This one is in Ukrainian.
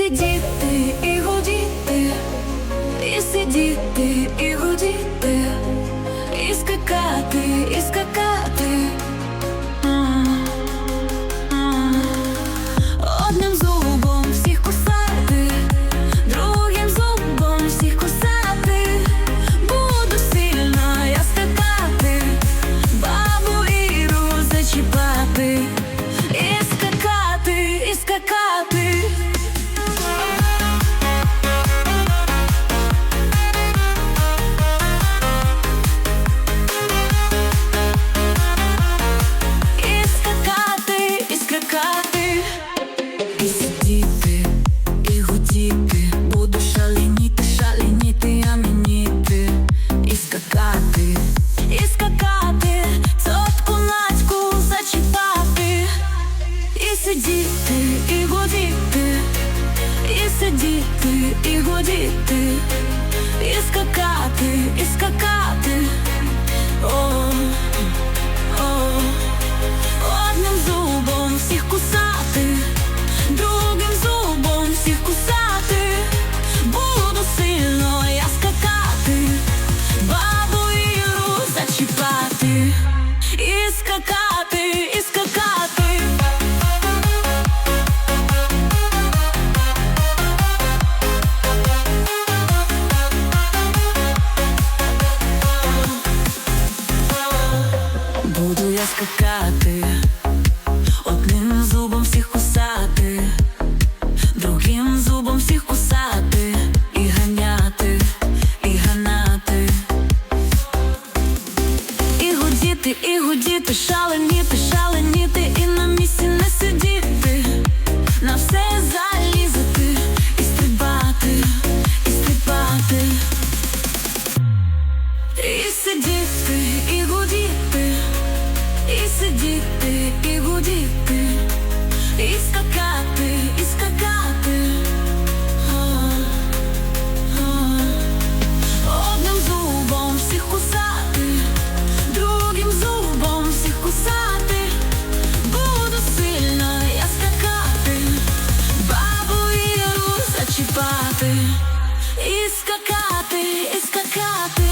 сидіти, і гудіти, Буду я скакати, одним зубом всіх кусати, другим зубом всіх кусати, і ганяти, і ганати, і гудіти, і гудіти, шаленіти, шаленіти, і на місці не сидіти, на все залізати і стрибати, і стрибати, і сидіти, і гудіти. і сидіти, и гудіти, і скакати, і скакати. А -а -а. Одним зубом всех кусати, другим зубом всех кусати, буду сильно я скакати, бабу Іру зачіпати, і скакати, і скакати.